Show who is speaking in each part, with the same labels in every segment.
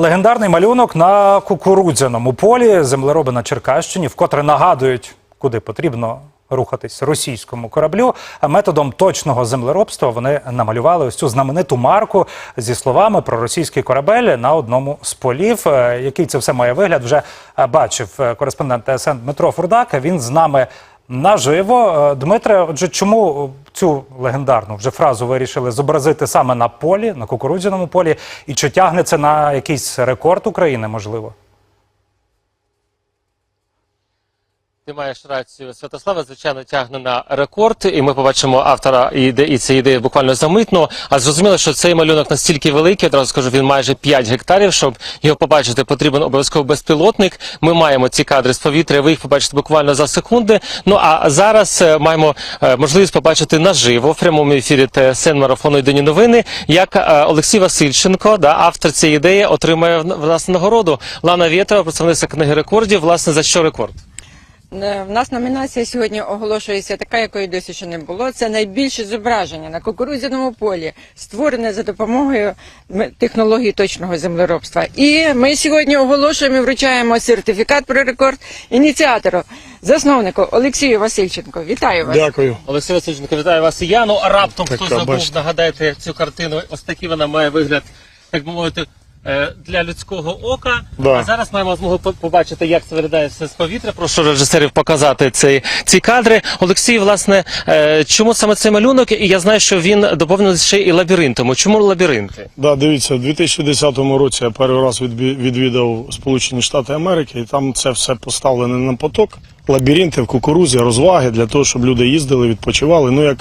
Speaker 1: Легендарний малюнок на кукурудзяному полі землероби на Черкащині, вкотре нагадують, куди потрібно рухатись російському кораблю. А Методом точного землеробства вони намалювали ось цю знамениту марку зі словами про російський корабель на одному з полів. Е, Який це все має вигляд, вже е, бачив е, кореспондент ТСН Дмитро Фурдак. Він з нами наживо. Е, Дмитре, отже, чому цю легендарну вже фразу вирішили зобразити саме на полі, на кукурудзяному полі, і чи тягне це на якийсь рекорд України, можливо?
Speaker 2: Ти маєш рацію, Святослава, звичайно, тягне на рекорд, і ми побачимо автора іде і цієї ідеї буквально замитно. А зрозуміло, що цей малюнок настільки великий, одразу скажу, він майже 5 гектарів. Щоб його побачити, потрібен обов'язково безпілотник. Ми маємо ці кадри з повітря. Ви їх побачите буквально за секунди. Ну а зараз е, маємо е, можливість побачити наживо в прямому ефірі ТСН марафону «Єдині новини, як е, Олексій Васильченко, да, автор цієї ідеї, отримає власне нагороду. Лана Вєтрова, представниця книги рекордів. Власне за що рекорд?
Speaker 3: Е, В нас номінація сьогодні оголошується така, якої досі ще не було. Це найбільше зображення на кукурудзяному полі, створене за допомогою технології точного землеробства. І ми сьогодні оголошуємо і вручаємо сертифікат про рекорд ініціатору, засновнику Олексію Васильченко. Вітаю вас.
Speaker 4: Дякую.
Speaker 2: Олексій Васильченко, вітаю вас і я. Ну а раптом
Speaker 4: Така,
Speaker 2: хто забув,
Speaker 4: бачите.
Speaker 2: нагадайте цю картину. Ось такий вона має вигляд, так би мовити. Е, Для людського ока,
Speaker 4: Да.
Speaker 2: а зараз маємо змогу побачити, як це виглядає все з повітря. Прошу режисерів показати ці, ці кадри. Олексій, власне, е, чому саме цей малюнок? І я знаю, що він доповнений ще і лабіринтом. Чому лабіринти?
Speaker 4: Да, дивіться, у 2010 році я перший раз відвідав Сполучені Штати Америки, і там це все поставлене на поток. Лабіринти в кукурузі, розваги для того, щоб люди їздили, відпочивали. Ну як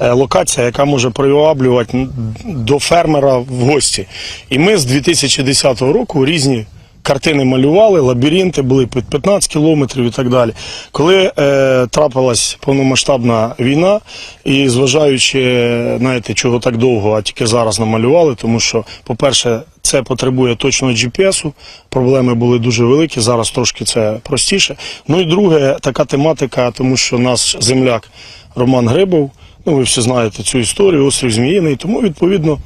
Speaker 4: е, локація, яка може приваблювати до фермера в гості. І ми з 2010 року різні картини малювали, лабіринти були під 15 кілометрів і так далі. Коли е, трапилась повномасштабна війна, і зважаючи, е, знаєте, чого так довго, а тільки зараз намалювали, тому що, по-перше, це потребує точного GPS-у, проблеми були дуже великі, зараз трошки це простіше. Ну і друге, така тематика, тому що наш земляк Роман Грибов, ну ви всі знаєте цю історію, острів Зміїний, тому відповідно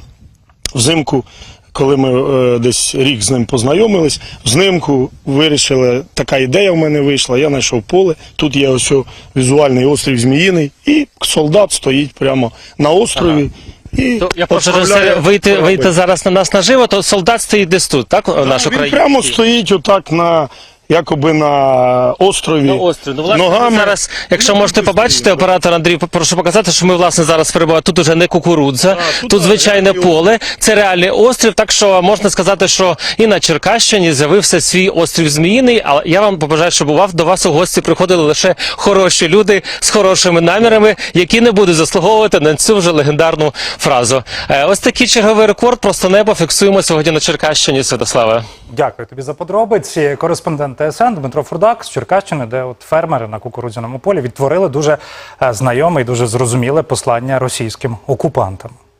Speaker 4: взимку, коли ми е, десь рік з ним познайомились, взимку вирішили, така ідея в мене вийшла. Я знайшов поле. Тут є ось візуальний острів Зміїний, і солдат стоїть прямо на острові. І
Speaker 2: То я прошу вийти, вийти зараз на нас наживо, то солдат стоїть десь тут, так? Наш
Speaker 4: Він прямо стоїть отак на якоби на острові.
Speaker 2: На острів. Ну, власне,
Speaker 4: ногами.
Speaker 2: зараз, якщо можете побачити, оператор Андрій, прошу показати, що ми власне зараз перебуваємо. Тут уже не кукурудза, тут,
Speaker 4: тут,
Speaker 2: звичайне
Speaker 4: реальний
Speaker 2: поле, це реальний острів. Так що можна сказати, що і на Черкащині з'явився свій острів Зміїний. Але я вам побажаю, щоб у вас до вас у гості приходили лише хороші люди з хорошими намірами, які не будуть заслуговувати на цю вже легендарну фразу. Е, Ось такий черговий рекорд. Просто небо фіксуємо сьогодні на Черкащині. Святославе.
Speaker 1: Дякую тобі за подробиці. Кореспондент ТСН Дмитро Фурдак з Черкащини, де от фермери на кукурудзяному полі відтворили дуже е, знайоме і дуже зрозуміле послання російським окупантам.